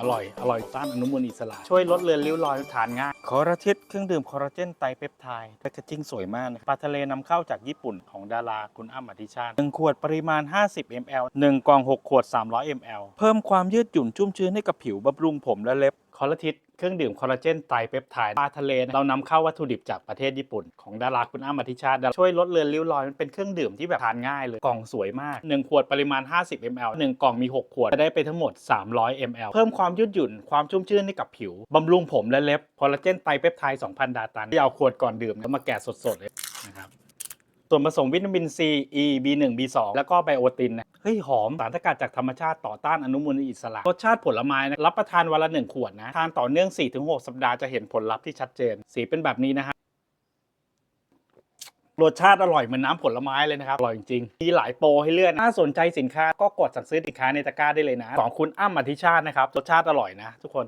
อร่อย อร่อยต้านอนุมูลอิสระ ช่วยลดเลือนริ้วรอยทานง่าย คอราทิสเครื่องดื่มคอลลาเจนไตรเปปไทด์แพคเกจิ้งสวยมากนะปลาทะเลนำเข้าจากญี่ปุ่นของดาราคุณอ้ำอธิชาติ1ขวดปริมาณ 50 ml 1กล่อง 6 ขวด 300 ml เพิ่มความยืดหยุ่นชุ่มชื้นให้กับผิวบำรุงผมและเล็บ คอลลาทิสเครื่องดื่มคอลลาเจนไตรเปปไทด์ปลาทะเล เรานำเข้าวัตถุดิบจากประเทศญี่ปุ่น ของดาราคุณอ้ำอธิชาติ ช่วยลดเลือนริ้วรอย มันเป็นเครื่องดื่มที่แบบทานง่ายเลย กล่องสวยมาก 1 ขวดปริมาณ 50 ml 1 กล่องมี 6 ขวด จะได้ไปทั้งหมด 300 ml เพิ่มความยืดหยุ่น ความชุ่มชื้นให้กับผิวบำรุงผมและเล็บ คอลลาเจนไตรเปปไทด์ 2,000 ดาตันที่เอาขวดก่อนดื่มแล้วมาแกะสดๆเลย ส่วนผสมวิตามิน C E B1 B2 แล้วก็ไบโอตินนะเฮ้ยหอมสารสกัดจากธรรมชาติต่อต้านอนุมูลอิสระรสชาติผลไม้นะรับประทานวันละ1ขวดนะทานต่อเนื่อง 4-6 สัปดาห์จะเห็นผลลัพธ์ที่ชัดเจน สีเป็นแบบนี้นะฮะรสชาติอร่อยเหมือนน้ำผลไม้เลยนะครับ อร่อยจริงๆมีหลายโปรให้เลือกถ้าสนใจสินค้าก็กดสั่งซื้อสินค้าในตะกร้าได้เลยนะ ของคุณอ้ำอธิชาตินะครับ รสชาติอร่อยนะทุกคน